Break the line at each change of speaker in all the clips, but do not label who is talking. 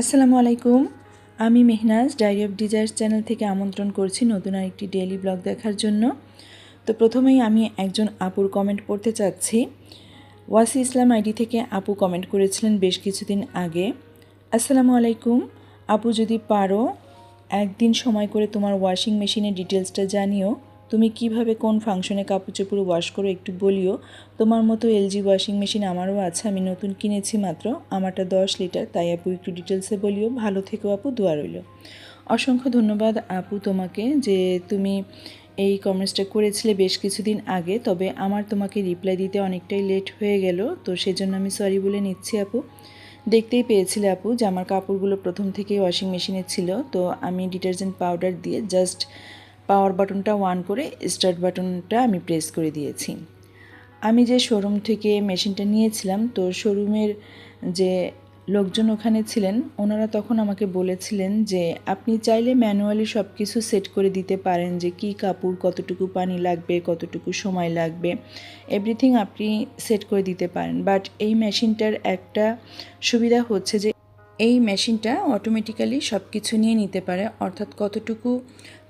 আসসালামু আলাইকুম। আমি Mehnaz, diary of desires channel থেকে আমন্ত্রণ করছি নতুন আরেকটি ডেইলি ব্লগ দেখার জন্য। তো প্রথমেই আমি একজন আপুর কমেন্ট পড়তে চাচ্ছি। ওয়াসি ইসলাম আইডি থেকে আপু কমেন্ট করেছিলেন বেশ কিছুদিন আগে। আসসালামু আলাইকুম। আপু যদি পারো, একদিন সময় করে তোমার ওয়াশিং মেশিনের ডিটেলসটা জানিও। তুমি কীভাবে কোন ফাংশনে কাপড় চোপড় ওয়াশ করো একটু বলিও। তোমার মতো এলজি ওয়াশিং মেশিন আমারও আছে, আমি নতুন কিনেছি মাত্র, আমারটা দশ লিটার তাই আপু একটু ডিটেলসে বলিও। ভালো থেকো আপু, দোয়া রইল। অসংখ্য ধন্যবাদ আপু তোমাকে যে তুমি এই কমেন্টসটা করেছিলে বেশ কিছুদিন আগে, তবে আমার তোমাকে রিপ্লাই দিতে অনেকটাই লেট হয়ে গেল, তো সেজন্য আমি সরি বলে নিচ্ছি আপু। দেখতেই পেয়েছিলে আপু যে আমার কাপড়গুলো প্রথম থেকেই ওয়াশিং মেশিনে ছিল, তো আমি ডিটারজেন্ট পাউডার দিয়ে জাস্ট পাওয়ার বাটনটা অন করে স্টার্ট বাটনটা আমি প্রেস করে দিয়েছি। আমি যে শোরুম থেকে মেশিনটা নিয়েছিলাম, তো শোরুমের যে লোকজন ওখানে ছিলেন, ওনারা তখন আমাকে বলেছিলেন যে, আপনি চাইলে ম্যানুয়ালি সব কিছু সেট করে দিতে পারেন যে, কি কাপড় কতটুকু পানি লাগবে, কতটুকু সময় লাগবে এভরিথিং আপনি সেট করে দিতে পারেন। বাট এই মেশিনটার একটা সুবিধা হচ্ছে যে, এই মেশিনটা অটোমেটিক্যালি সব কিছু নিয়ে নিতে পারে, অর্থাৎ কতটুকু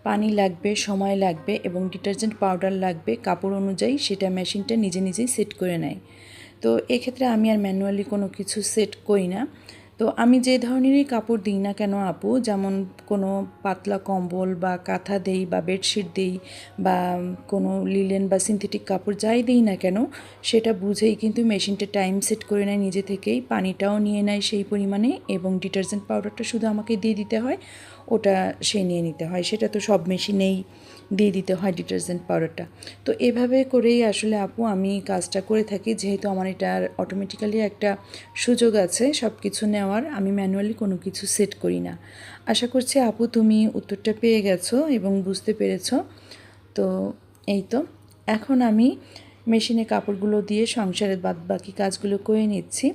পানি লাগবে, সময় লাগবে এবং ডিটারজেন্ট পাউডার লাগবে, কাপড় অনুযায়ী সেটা মেশিনটা নিজে নিজেই সেট করে নেয়। তো এক্ষেত্রে আমি আর ম্যানুয়ালি কোনো কিছু সেট করি না। তো আমি যে ধরনেরই কাপড় দিই না কেন আপু, যেমন কোনো পাতলা কম্বল বা কাঁথা দেই বা বেডশিট দিই বা কোনো লিলেন বা সিনথেটিক কাপড় যাই দিই না কেন, সেটা বুঝেই কিন্তু মেশিনটা টাইম সেট করে নেয় নিজে থেকেই, পানিটাও নিয়ে নেয় সেই পরিমাণে এবং ডিটারজেন্ট পাউডারটা শুধু আমাকে দিয়ে দিতে হয়, ওটা সে নিয়ে নিতে হয়, সেটা তো সব মেশিনেই। দিয়ে দিতে হয় ডিটারজেন্ট পাউডারটা। তো এভাবে করেই আসলে আপু আমি কাজটা করে থাকি, যেহেতু আমার এটার অটোমেটিক্যালি একটা সুযোগ আছে সব কিছু নেওয়ার, আমি ম্যানুয়ালি কোনো কিছু সেট করি না। আশা করছি আপু তুমি উত্তরটা পেয়ে গেছো এবং বুঝতে পেরেছ। তো এই তো, এখন আমি মেশিনে কাপড়গুলো দিয়ে সংসারের বাদ বাকি কাজগুলো করে নিচ্ছি।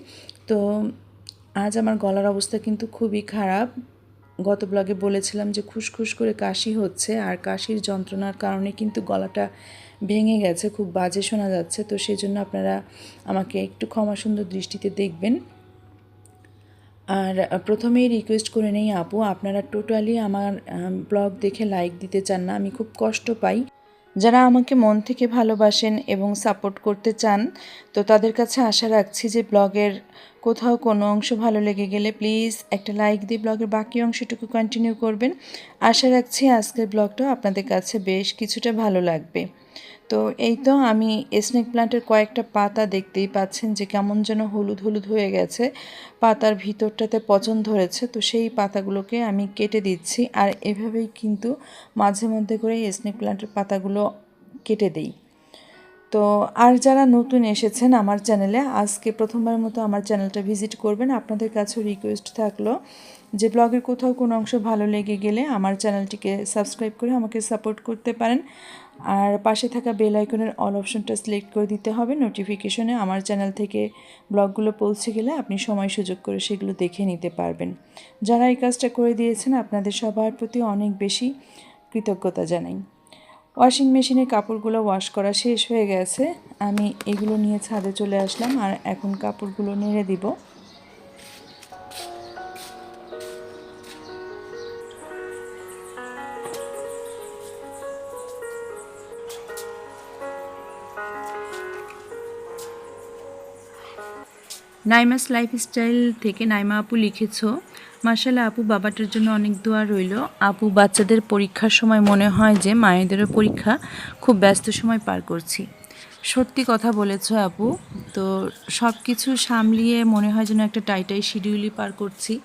তো আজ আমার গলার অবস্থা কিন্তু খুবই খারাপ। গত ব্লগে বলেছিলাম যে খুসখুস করে কাশি হচ্ছে আর কাশির যন্ত্রণার কারণে কিন্তু গলাটা ভেঙে গেছে, খুব বাজে শোনা যাচ্ছে। তো সেই জন্য আপনারা আমাকে একটু ক্ষমা সুন্দর দৃষ্টিতে দেখবেন। আর প্রথমেই রিকোয়েস্ট করে নেই আপু, আপনারা টোটালি আমার ব্লগ দেখে লাইক দিতে চান না, আমি খুব কষ্ট পাই। যারা আমাকে মন থেকে ভালোবাসেন এবং সাপোর্ট করতে চান, তো তাদের কাছে আশা রাখছি যে ব্লগের কোথাও কোনো অংশ ভালো লেগে গেলে প্লিজ একটা লাইক দিয়ে ব্লগের বাকি অংশটুকু কন্টিনিউ করবেন। আশা রাখছি আজকের ব্লগটাও আপনাদের কাছে বেশ কিছুটা ভালো লাগবে। তো এই তো আমি স্নেক প্লান্টের কয়েকটা পাতা দেখতেই পাচ্ছেন যে কেমন যেন হলুদ হলুদ হয়ে গেছে। পাতার ভিতরটাতে পচন ধরেছে, তো সেই পাতাগুলোকে আমি কেটে দিচ্ছি। আর এভাবেই কিন্তু মাঝে মধ্যে করে স্নেক প্লান্টের পাতাগুলো কেটে দিই। তো আর যারা নতুন এসেছেন আমার চ্যানেলে আজকে প্রথমবার মতো আমার চ্যানেলটা ভিজিট করবেন। আপনাদের কাছেও রিকোয়েস্ট থাকল যে ব্লগের কোথাও কোনো অংশ ভালো লেগে গেলে আমার চ্যানেলটিকে সাবস্ক্রাইব করে আমাকে সাপোর্ট করতে পারেন। আর পাশে থাকা বেল আইকনের অল অপশনটা সিলেক্ট করে দিতে হবে। নোটিফিকেশনে আমার চ্যানেল থেকে ব্লগগুলো পৌঁছে গেলে আপনি সময় সুযোগ করে সেগুলো দেখে নিতে পারবেন। যারা এই কাজটা করে দিয়েছেন, আপনাদের সবার প্রতি অনেক বেশি কৃতজ্ঞতা জানাই। ওয়াশিং মেশিনে কাপড়গুলো ওয়াশ করা শেষ হয়ে গেছে। আমি এগুলো নিয়ে ছাদে চলে আসলাম আর এখন কাপড়গুলো নেড়ে দিব। নাইমাস লাইফস্টাইল থেকে নাইমা আপু লিখেছ। মার্শাল্লাহ আপু বাবাটার জন্য অনেক দোয়া রইল। আপু বাচ্চাদের পরীক্ষার সময় মনে হয় যে মায়েদেরও পরীক্ষা খুব ব্যস্ত সময় পার করছি। সত্যি কথা বলেছ আপু। তো সব কিছু সামলিয়ে মনে হয় যেন একটা টাইটাই শিডিউলই পার করছি।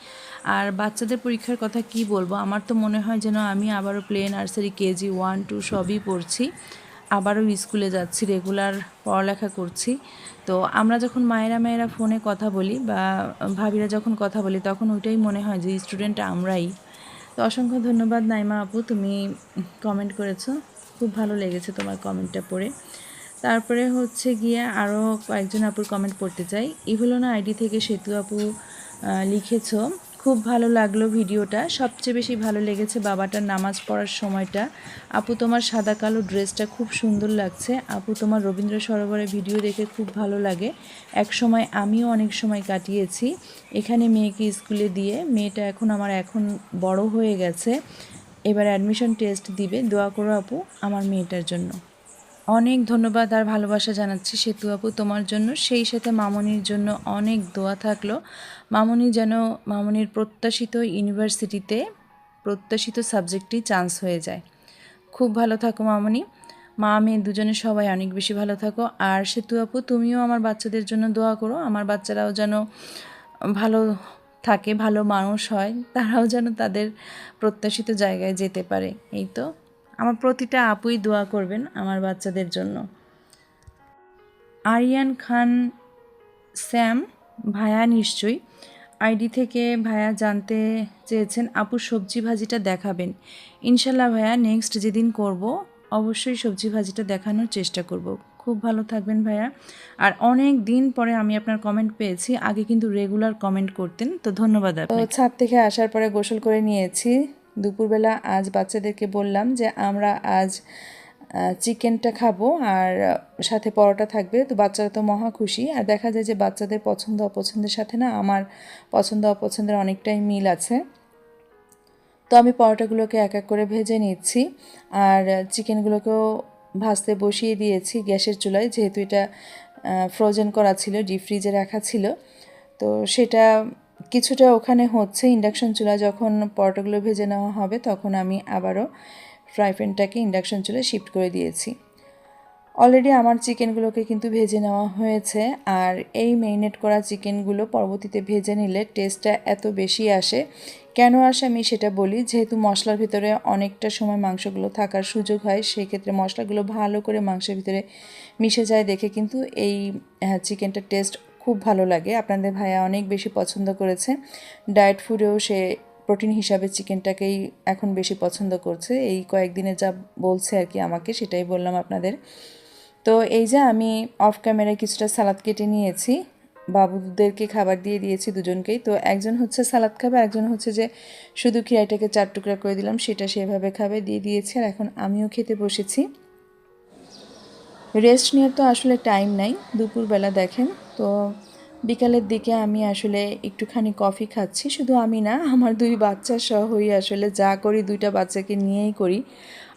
আর বাচ্চাদের পরীক্ষার কথা কি বলব? আমার তো মনে হয় যেন আমি আবারও play nursery, KG one, two সবই পড়ছি। আবারও স্কুলে যাচ্ছি রেগুলার পড়ালেখা করছি। তো আমরা যখন মায়েরা মায়েরা ফোনে কথা বলি বা ভাবিরা যখন কথা বলি, তখন ওইটাই মনে হয় যে স্টুডেন্ট আমরাই। তো অসংখ্য ধন্যবাদ নাইমা আপু, তুমি কমেন্ট করেছ। খুব ভালো লেগেছে তোমার কমেন্টটা পড়ে। তারপরে হচ্ছে গিয়ে আরও কয়েকজন আপুর কমেন্ট পড়তে চাই। ইভেলোনা আইডি থেকে সেতু আপু লিখেছ খুব ভালো লাগল ভিডিওটা। সবচেয়ে বেশি ভালো লেগেছে বাবাটার নামাজ পড়ার সময়টা। আপু তোমার সাদা কালো ড্রেসটা খুব সুন্দর লাগছে। আপু তোমার রবীন্দ্র সরোবরের ভিডিও দেখে খুব ভালো লাগে। এক সময় আমিও অনেক সময় কাটিয়েছি। এখানে মেয়েকে স্কুলে দিয়ে মেয়েটা এখন আমার এখন বড় হয়ে গেছে। এবার অ্যাডমিশন টেস্ট দিবে। দোয়া করো আপু আমার মেয়েটার জন্য। অনেক ধন্যবাদ আর ভালোবাসা জানাচ্ছি সেতু আপু তোমার জন্য। সেই সাথে মামনির জন্য অনেক দোয়া থাকল। মামনি যেন, মামনির প্রত্যাশিত ইউনিভার্সিটিতে প্রত্যাশিত সাবজেক্টই চান্স হয়ে যায়। খুব ভালো থাকো মামনি। মা, মেয়ে দুজনে সবাই অনেক বেশি ভালো থাকো। আর সেতু আপু, তুমিও আমার বাচ্চাদের জন্য দোয়া করো। আমার বাচ্চারাও যেন ভালো থাকে, ভালো মানুষ হয়, তারাও যেন তাদের প্রত্যাশিত জায়গায় যেতে পারে। এই তো। আমার প্রতিটা আপুই দোয়া করবেন আমার বাচ্চাদের জন্য। আরিয়ান খান, স্যাম, ভায়া নিশ্চয়ই। আইডি থেকে ভায়া জানতে চেয়েছেন, আপু সবজি ভাজিটা দেখাবেন। ইনশাল্লাহ ভায়া নেক্সট যেদিন করব, অবশ্যই সবজি ভাজিটা দেখানোর চেষ্টা করব। খুব ভালো থাকবেন ভাইয়া আর অনেক দিন পরে আমি আপনার কমেন্ট পেয়েছি, আগে কিন্তু রেগুলার কমেন্ট করতেন, তো ধন্যবাদ ছাদ থেকে আসার পরে গোসল করে নিয়েছি। দুপুরবেলা আজ বাচ্চাদেরকে বললাম যে আমরা আজ চিকেনটা খাব আর সাথে পরোটা থাকবে। তো বাচ্চারা তো মহা খুশি। আর দেখা যায় যে বাচ্চাদের পছন্দ অপছন্দের সাথে না আমার পছন্দ অপছন্দের অনেকটাই মিল আছে। তো আমি পরোটাগুলোকে এক এক করে ভেজে নিচ্ছি। আর চিকেনগুলোকেও ভাজতে বসিয়ে দিয়েছি গ্যাসের চুলায়। যেহেতু এটা ফ্রোজেন করা ছিল ডিপ ফ্রিজে রাখা ছিল। তো সেটা কিছুটা ওখানে হচ্ছে ইন্ডাকশন চুলা যখন পরোটাগুলো ভেজে নেওয়া হবে, তখন আমি আবারও ফ্রাই প্যানটাকে ইন্ডাকশন চুলায় শিফট করে দিয়েছি। অলরেডি আমার চিকেনগুলোকে কিন্তু ভেজে নেওয়া হয়েছে, আর এই মেরিনেট করা চিকেনগুলো পরবর্তীতে ভেজে নিলে টেস্টটা এত বেশি আসে। কেন আসে আমি সেটা বলি, যেহেতু মশলার ভিতরে অনেকটা সময় মাংসগুলো থাকার সুযোগ হয় সেই ক্ষেত্রে মশলাগুলো ভালো করে মাংসের ভিতরে মিশে যায় দেখে কিন্তু এই চিকেনটার টেস্ট খুব ভালো লাগে। আপনাদের ভাইয়া অনেক বেশি পছন্দ করেছে। ডায়েট ফুডেও সে প্রোটিন হিসাবে চিকেনটাকেই এখন বেশি পছন্দ করছে। এই কয়েকদিনে যা বলছে আর কি আমাকে, সেটাই বললাম আপনাদের। তো এই যে আমি অফ ক্যামেরায় কিছুটা সালাদ কেটে নিয়েছি। বাবুদেরকে খাবার দিয়ে দিয়েছি দুজনকেই। তো একজন হচ্ছে সালাদ খাবে একজন হচ্ছে যে শুধু খিরাইটাকে চার টুকরা করে দিলাম, সেটা সেভাবে খাবে, দিয়ে দিয়েছে। আর এখন আমিও খেতে বসেছি। রেস্ট নিয়ে তো আসলে টাইম নাই, দুপুরবেলা দেখেন। তো বিকালের দিকে আমি আসলে একটুখানি কফি খাচ্ছি। শুধু আমি না, আমার দুই বাচ্চা সহই আসলে যা করি, দুইটা বাচ্চাকে নিয়েই করি।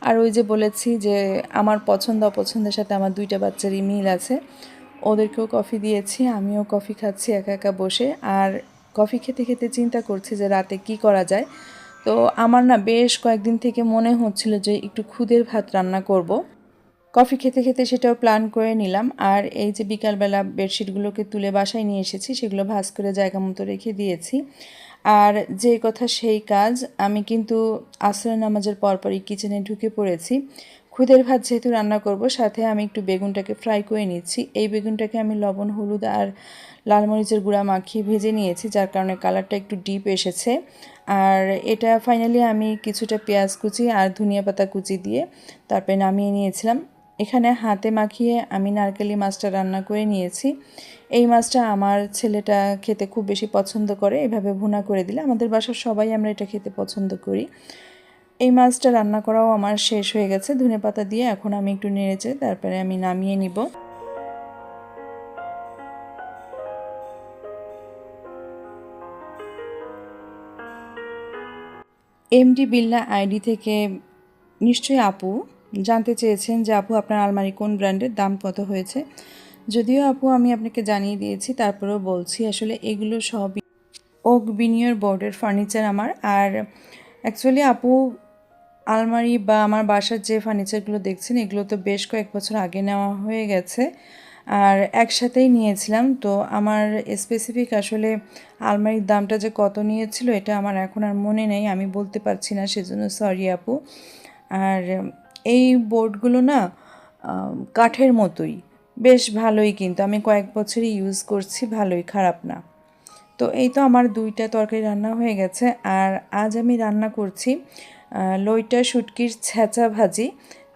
আর ওই যে বলেছি যে, আমার পছন্দ অপছন্দের সাথে আমার দুইটা বাচ্চারই মিল আছে। ওদেরকেও কফি দিয়েছি, আমিও কফি খাচ্ছি একা একা বসে। আর কফি খেতে খেতে চিন্তা করছি যে, রাতে কি করা যায়? তো আমার না বেশ কয়েকদিন থেকে মনে হচ্ছিল যে, একটু খুদের ভাত রান্না করব। কফি খেতে খেতে সেটাও প্ল্যান করে নিলাম। আর এই যে বিকালবেলা বেডশিটগুলোকে তুলে বাসায় নিয়ে এসেছি, সেগুলো ভাজ করে জায়গা মতো রেখে দিয়েছি। আর যে কথা সেই কাজ, আমি কিন্তু আসরের নামাজের পরপরই কিচেনে ঢুকে পড়েছি। খুদের ভাত যেহেতু রান্না করব, সাথে আমি একটু বেগুনটাকে ফ্রাই করে নিচ্ছি। এই বেগুনটাকে আমি লবণ, হলুদ আর লাল মরিচের গুঁড়া মাখিয়ে ভেজে নিয়েছি, যার কারণে কালারটা একটু ডিপ এসেছে। আর এটা ফাইনালি আমি কিছুটা পেঁয়াজ কুচি আর ধনিয়া পাতা কুচি দিয়ে তারপরে নামিয়ে নিয়েছিলাম। এখানে হাতে মাখিয়ে আমি নারকেলি মাছটা রান্না করে নিয়েছি। এই মাছটা আমার ছেলেটা খেতে খুব বেশি পছন্দ করে, এভাবে ভুনা করে দিলে। আমাদের বাসার সবাই আমরা এটা খেতে পছন্দ করি। এই মাছটা রান্না করাও আমার শেষ হয়ে গেছে। ধনে পাতা দিয়ে এখন আমি একটু নেড়েছে তারপরে আমি নামিয়ে নিব। এমডি বিল্লা আইডি থেকে, নিশ্চয়ই আপু? জানতে চেয়েছেন যে আপু, আপনার আলমারি কোন ব্র্যান্ডের, দাম কত হয়েছে? যদিও আপু, আমি আপনাকে জানিয়ে দিয়েছি, তারপরেও বলছি, আসলে এগুলো সবই ওক বিনিয়র বোর্ডের ফার্নিচার আমার। আর অ্যাকচুয়ালি আপু, আলমারি বা আমার বাসার যে ফার্নিচারগুলো দেখছেন, এগুলো তো বেশ কয়েক বছর আগে নেওয়া হয়ে গেছে। আর একসাথেই নিয়েছিলাম, তো আমার স্পেসিফিক আসলে আলমারির দামটা যে কত নিয়েছিল, এটা আমার এখন আর মনে নেই, আমি বলতে পারছি না, সেজন্য সরি আপু। আর এই বোর্ডগুলো না কাঠের মতোই। বেশ ভালোই কিন্তু, আমি কয়েক বছরই ইউজ করছি, ভালোই, খারাপ না। তো এই তো আমার দুইটা তরকারি রান্না হয়ে গেছে, আর আজ আমি রান্না করছি লইটা, শুটকির ছেঁচা ভাজি।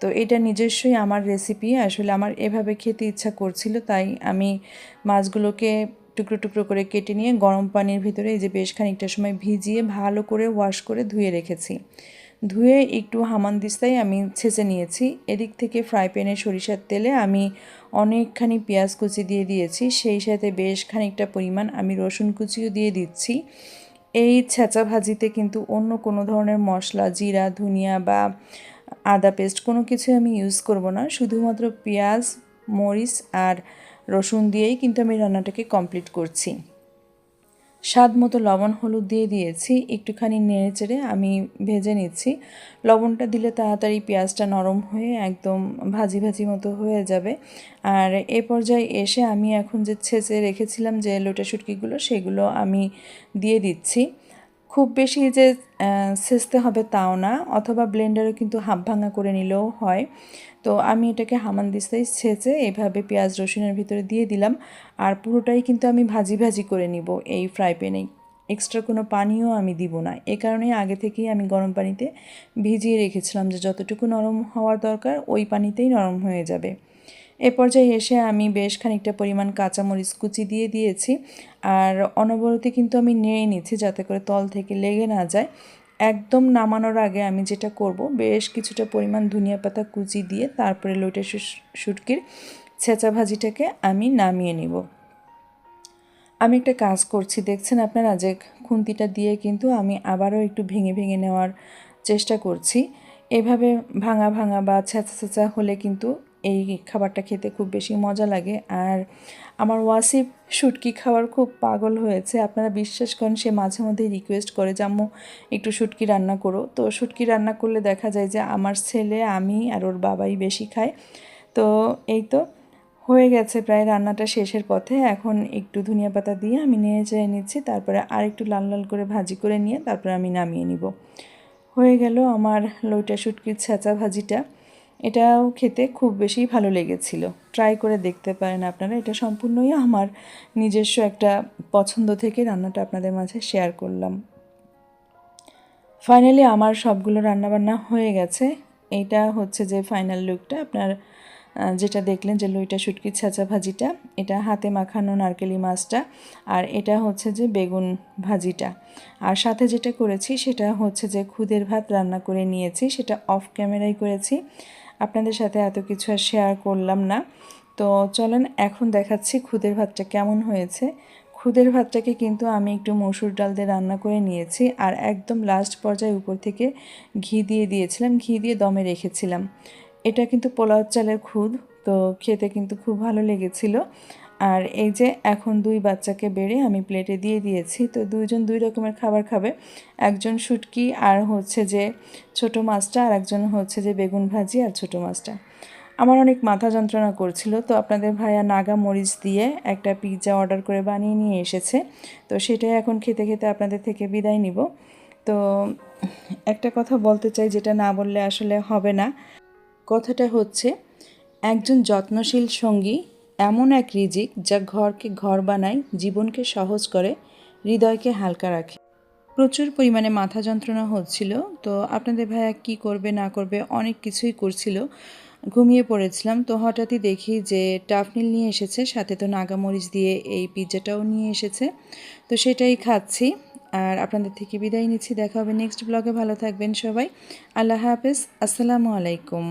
তো এটা নিজস্বই আমার রেসিপি আসলে আমার এভাবে খেতে ইচ্ছা করছিল, তাই আমি মাছগুলোকে টুকরো টুকরো করে কেটে নিয়ে গরম পানির ভিতরে এই যে বেশ খানিকটা সময় ভিজিয়ে ভালো করে ওয়াশ করে ধুয়ে রেখেছি। ধুয়ে একটু হামানদিস্তায় আমি ছেঁচে নিয়েছি। এদিক থেকে ফ্রাই প্যানে সরিষার তেলে আমি অনেকখানি পেঁয়াজ কুচি দিয়ে দিয়েছি। সেই সাথে বেশ খানিকটা পরিমাণ আমি রসুন কুচিও দিয়ে দিচ্ছি। এই ছেঁচা ভাজিতে কিন্তু অন্য কোনো ধরনের মশলা, জিরা, ধনিয়া বা আদা পেস্ট কোনো কিছু আমি ইউজ করব না। শুধুমাত্র পেঁয়াজ, মরিচ আর রসুন দিয়েই কিন্তু আমি রান্নাটাকে কমপ্লিট করছি। স্বাদ মতো লবণ, হলুদ দিয়ে দিয়েছি। একটুখানি নেড়ে চেড়ে আমি ভেজে নিচ্ছি। লবণটা দিলে তাড়াতাড়ি পেঁয়াজটা নরম হয়ে একদম ভাজি ভাজি মতো হয়ে যাবে। আর এ পর্যায়ে এসে আমি এখন যে ছেঁচে রেখেছিলাম যে লোটা শুটকিগুলো, সেগুলো আমি দিয়ে দিচ্ছি। খুব বেশি যে ছেঁচতে হবে তাও না, অথবা ব্লেন্ডারে কিন্তু হাফ ভাঙা করে নিলেও হয়। তো আমি এটাকে হামানদিস্তায় ছেঁচে এভাবে পেঁয়াজ রসুনের ভিতরে দিয়ে দিলাম। আর পুরোটাই কিন্তু আমি ভাজি ভাজি করে নিব এই ফ্রাই প্যানেই এক্সট্রা কোনো পানিও আমি দিব না। এ কারণে আগে থেকেই আমি গরম পানিতে ভিজিয়ে রেখেছিলাম যে যতটুকু নরম হওয়ার দরকার ওই পানিতেই নরম হয়ে যাবে। এ পর্যায়ে এসে আমি বেশ খানিকটা পরিমাণ কাঁচামরিচ কুচি দিয়ে দিয়েছি। আর অনবরতে কিন্তু আমি নিয়ে নিচ্ছি যাতে করে তল থেকে লেগে না যায়। একদম নামানোর আগে আমি যেটা করব, বেশ কিছুটা পরিমাণ ধনিয়া পাতা কুচি দিয়ে তারপরে লোটে শুটকির ছেঁচা ভাজিটাকে আমি নামিয়ে নিব। আমি একটা কাজ করছি, দেখছেন আপনারা যে খুন্তিটা দিয়ে কিন্তু আমি আবারও একটু ভেঙে ভেঙে নেওয়ার চেষ্টা করছি। এভাবে ভাঙা ভাঙা বা ছেঁচা ছেঁচা হলে কিন্তু এই খাবারটা খেতে খুব বেশি মজা লাগে। আর আমার ওয়াসিফ শুটকি খাওয়ার খুব পাগল হয়েছে। আপনারা বিশ্বাস করেন, সে মাঝে মধ্যেই রিকোয়েস্ট করে যে, আম্মু, একটু শুটকি রান্না করো। তো শুটকি রান্না করলে দেখা যায় যে, আমার ছেলে, আমি আর ওর বাবাই বেশি খায় তো এই তো হয়ে গেছে প্রায় রান্নাটা শেষের পথে। এখন একটু ধনিয়া পাতা দিয়ে আমি নিয়ে চেয়ে নিচ্ছি। তারপরে আর একটু লাল লাল করে ভাজি করে নিয়ে তারপরে আমি নামিয়ে নিব। হয়ে গেল আমার লইটা শুটকির ছাঁচা ভাজিটা। এটাও খেতে খুব বেশি ভালো লেগেছিল। ট্রাই করে দেখতে পারেন আপনারা। এটা সম্পূর্ণই আমার নিজস্ব একটা পছন্দ থেকে রান্নাটা আপনাদের মাঝে শেয়ার করলাম। ফাইনালি আমার সবগুলো রান্নাবান্না হয়ে গেছে। এটা হচ্ছে যে ফাইনাল লুকটা আপনার যেটা দেখলেন যে লইটা শুটকি ছাঁচা ভাজিটা, এটা হাতে মাখানো নারকেলি মাছটা, আর এটা হচ্ছে যে বেগুন ভাজিটা। আর সাথে যেটা করেছি, সেটা হচ্ছে যে খুদের ভাত রান্না করে নিয়েছি, সেটা অফ ক্যামেরায় করেছি। আপনাদের সাথে এত কিছু আর শেয়ার করলাম না। তো চলেন এখন দেখাচ্ছি খুদের ভাতটা কেমন হয়েছে। খুদের ভাতটাকে কিন্তু আমি একটু মসুর ডাল দিয়ে রান্না করে নিয়েছি আর একদম লাস্ট পর্যায়ে উপর থেকে ঘি দিয়ে দিয়েছিলাম, ঘি দিয়ে দমে রেখেছিলাম। এটা কিন্তু পোলাও চালের খুদ, তো খেতে কিন্তু খুব ভালো লেগেছিল। আর এই যে এখন দুই বাচ্চাকে বেড়ে আমি প্লেটে দিয়ে দিয়েছি, তো দুইজন দুই রকমের খাবার খাবে। একজন শুটকি আর হচ্ছে যে ছোট মাছটা, আর একজন হচ্ছে যে বেগুন ভাজি আর ছোট মাছটা। আমার অনেক মাথা যন্ত্রণা করছিল, তো আপনাদের ভাইয়া নাগা মরিচ দিয়ে একটা পিৎজা অর্ডার করে বানিয়ে নিয়ে এসেছে, তো সেটাই এখন খেতে খেতে আপনাদের থেকে বিদায় নিব। তো একটা কথা বলতে চাই যেটা না বললে আসলে হবে না। কথাটা হচ্ছে, একজন যত্নশীল সঙ্গী এমন এক রিজিক যা ঘরকে ঘর বানায়, জীবনকে সহজ করে, হৃদয়কে হালকা রাখে। প্রচুর পরিমাণে মাথা যন্ত্রণা হচ্ছিল, তো আপনাদের ভাইয়া কি করবে, না করবে, অনেক কিছুই করছিল। ঘুমিয়ে পড়েছিলাম, তো হঠাৎই দেখি যে টাফনিল নিয়ে এসেছে, সাথে তো নাগামরিচ দিয়ে এই পিৎজাটাও নিয়ে এসেছে, তো সেটাই খাচ্ছি। আর আপনাদের থেকে বিদায় নিচ্ছি, দেখা হবে নেক্সট ব্লগে, ভালো থাকবেন সবাই, আল্লাহ হাফেজ, আসসালামু আলাইকুম।